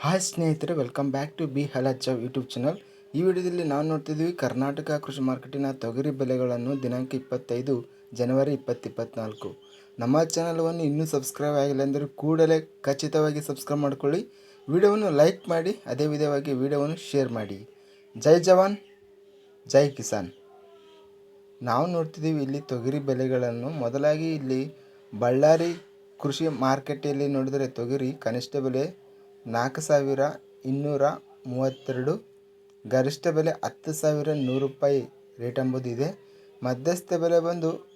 Hi ಸ್ನೇಹಿತರೆ welcome back to ಬಿ ಹಲಚವ್ ಯೂಟ್ಯೂಬ್ ಚಾನಲ್ ಈ ವಿಡಿಯೋದಲ್ಲಿ ನಾವು ನೋಡ್ತಿದ್ದೀವಿ ಕರ್ನಾಟಕ ಕೃಷಿ ಮಾರ್ಕೆಟಿನ ತೊಗರಿ ಬೆಲೆಗಳನ್ನು ದಿನಾಂಕ ಇಪ್ಪತ್ತೈದು ಜನವರಿ ಇಪ್ಪತ್ತಿಪ್ಪತ್ನಾಲ್ಕು ನಮ್ಮ ಚಾನಲ್ವನ್ನು ಇನ್ನೂ ಸಬ್ಸ್ಕ್ರೈಬ್ ಆಗಿಲ್ಲ ಅಂದರೆ ಕೂಡಲೇ ಖಚಿತವಾಗಿ ಸಬ್ಸ್ಕ್ರೈಬ್ ಮಾಡಿಕೊಳ್ಳಿ. ವಿಡಿಯೋವನ್ನು ಲೈಕ್ ಮಾಡಿ, ಅದೇ ವಿಧವಾಗಿ ವಿಡಿಯೋವನ್ನು ಶೇರ್ ಮಾಡಿ. ಜೈ ಜವಾನ್, ಜೈ ಕಿಸಾನ್. ನಾವು ನೋಡ್ತಿದ್ದೀವಿ ಇಲ್ಲಿ ತೊಗರಿ ಬೆಲೆಗಳನ್ನು. ಮೊದಲಾಗಿ ಇಲ್ಲಿ ಬಳ್ಳಾರಿ ಕೃಷಿ ಮಾರ್ಕೆಟಲ್ಲಿ ನೋಡಿದರೆ ತೊಗರಿ ಕನಿಷ್ಠ ಬೆಲೆ ನಾಲ್ಕು ಸಾವಿರ ಇನ್ನೂರ ಮೂವತ್ತೆರಡು. ಗರಿಷ್ಠ ಬೆಲೆ ಹತ್ತು ಸಾವಿರ ನೂರು ರೂಪಾಯಿ ರೇಟ್ ಎಂಬುದಿದೆ ಮಧ್ಯಸ್ಥ ಬೆಲೆ ಬಂದು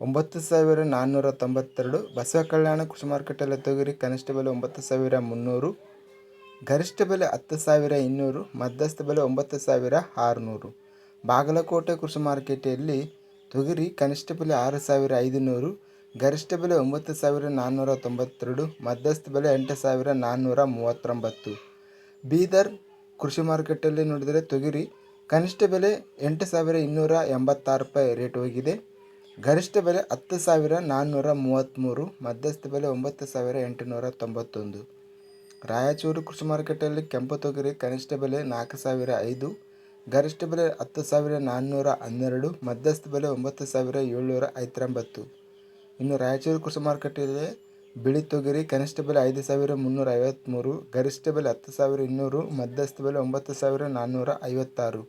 ಒಂಬತ್ತು ಸಾವಿರ ನಾನ್ನೂರ ತೊಂಬತ್ತೆರಡು. ಬಸವ ಕಲ್ಯಾಣ ಕೃಷಿ ಮಾರ್ಕೆಟಲ್ಲಿ ತೊಗರಿ, ಕನಿಷ್ಠ ಬೆಲೆ ಒಂಬತ್ತು ಸಾವಿರ ಮುನ್ನೂರು. ಗರಿಷ್ಠ ಬೆಲೆ ಹತ್ತು ಸಾವಿರ ಇನ್ನೂರು. ಮಧ್ಯಸ್ಥ ಬೆಲೆ ಒಂಬತ್ತು ಸಾವಿರ ಆರುನೂರು. ಬಾಗಲಕೋಟೆ ಕೃಷಿ ಮಾರ್ಕೆಟಲ್ಲಿ ತೊಗರಿ, ಕನಿಷ್ಠ ಬೆಲೆ ಆರು ಸಾವಿರ ಐದುನೂರು. ಗರಿಷ್ಠ ಬೆಲೆ ಒಂಬತ್ತು ಸಾವಿರ ನಾನ್ನೂರ ತೊಂಬತ್ತೆರಡು, ಮಧ್ಯಸ್ಥ ಬೆಲೆ ಎಂಟು ಸಾವಿರ ನಾನ್ನೂರ ಮೂವತ್ತೊಂಬತ್ತು. ಬೀದರ್ ಕೃಷಿ ಮಾರುಕಟ್ಟೆಯಲ್ಲಿ ನೋಡಿದರೆ ತೊಗರಿ ಕನಿಷ್ಠ ಬೆಲೆ ಎಂಟು ಸಾವಿರ ಇನ್ನೂರ ಎಂಬತ್ತಾರು ರೂಪಾಯಿ ರೇಟ್ ಹೋಗಿದೆ. ಗರಿಷ್ಠ ಬೆಲೆ ಹತ್ತು ಸಾವಿರ ನಾನ್ನೂರ ಮೂವತ್ತ್ಮೂರು, ಮಧ್ಯಸ್ಥ ಬೆಲೆ ಒಂಬತ್ತು ಸಾವಿರ ಎಂಟುನೂರ ತೊಂಬತ್ತೊಂದು. ರಾಯಚೂರು ಕೃಷಿ ಮಾರುಕಟ್ಟೆಯಲ್ಲಿ ಕೆಂಪು ತೊಗರಿ ಕನಿಷ್ಠ ಬೆಲೆ ನಾಲ್ಕು ಸಾವಿರ ಐದು, ಗರಿಷ್ಠ ಬೆಲೆ ಹತ್ತು ಸಾವಿರ ನಾನ್ನೂರ ಹನ್ನೆರಡು, ಮಧ್ಯಸ್ಥ ಬೆಲೆ ಒಂಬತ್ತು ಸಾವಿರ ಏಳ್ನೂರ ಐವತ್ತೊಂಬತ್ತು. ಇನ್ನು ರಾಯಚೂರು ಕೃಷಿ ಮಾರುಕಟ್ಟೆಯಲ್ಲಿ ಬಿಳಿ ತೊಗರಿ ಕನಿಷ್ಠ ಬೆಲೆ ಐದು ಸಾವಿರ ಮುನ್ನೂರ ಐವತ್ತ್ಮೂರು ಗರಿಷ್ಠ ಬೆಲೆ ಹತ್ತು ಸಾವಿರ ಇನ್ನೂರು, ಮಧ್ಯಸ್ಥ ಬೆಲೆ ಒಂಬತ್ತು ಸಾವಿರ ನಾನ್ನೂರ ಐವತ್ತಾರು.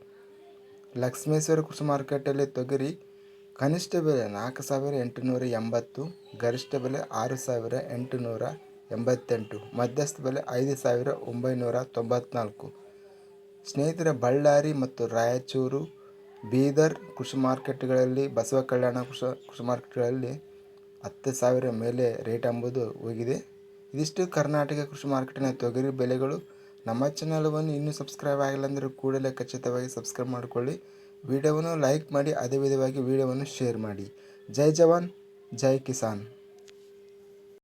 ಲಕ್ಷ್ಮೇಶ್ವರ ಕೃಷಿ ಮಾರುಕಟ್ಟೆಯಲ್ಲಿ ತೊಗರಿ ಕನಿಷ್ಠ ಬೆಲೆ ನಾಲ್ಕು ಸಾವಿರ ಎಂಟುನೂರ ಎಂಬತ್ತು, ಗರಿಷ್ಠ ಬೆಲೆ ಆರು ಸಾವಿರ ಎಂಟುನೂರ ಎಂಬತ್ತೆಂಟು, ಮಧ್ಯಸ್ಥ ಬೆಲೆ ಐದು ಸಾವಿರ ಒಂಬೈನೂರ ತೊಂಬತ್ನಾಲ್ಕು. ಸ್ನೇಹಿತರ, ಬಳ್ಳಾರಿ ಮತ್ತು ರಾಯಚೂರು ಬೀದರ್ ಕೃಷಿ ಮಾರ್ಕೆಟ್ಗಳಲ್ಲಿ, ಬಸವ ಕಲ್ಯಾಣ ಕೃಷಿ ಕೃಷಿ ಮಾರ್ಕೆಟ್ಗಳಲ್ಲಿ ಹತ್ತು ಸಾವಿರ ಮೇಲೆ ರೇಟ್ ಎಂಬುದು ಹೋಗಿದೆ. ಇದಿಷ್ಟು ಕರ್ನಾಟಕ ಕೃಷಿ ಮಾರ್ಕೆಟಿನ ತೊಗರಿ ಬೆಲೆಗಳು ನಮ್ಮ ಚಾನಲ್ವನ್ನು ಇನ್ನೂ ಸಬ್ಸ್ಕ್ರೈಬ್ ಆಗಿಲ್ಲ ಅಂದರೆ ಕೂಡಲೇ ಖಚಿತವಾಗಿ ಸಬ್ಸ್ಕ್ರೈಬ್ ಮಾಡಿಕೊಳ್ಳಿ. ವಿಡಿಯೋವನ್ನು ಲೈಕ್ ಮಾಡಿ, ಅದೇ ವಿಧವಾಗಿ ವಿಡಿಯೋವನ್ನು ಶೇರ್ ಮಾಡಿ. ಜೈ ಜವಾನ್, ಜೈ ಕಿಸಾನ್.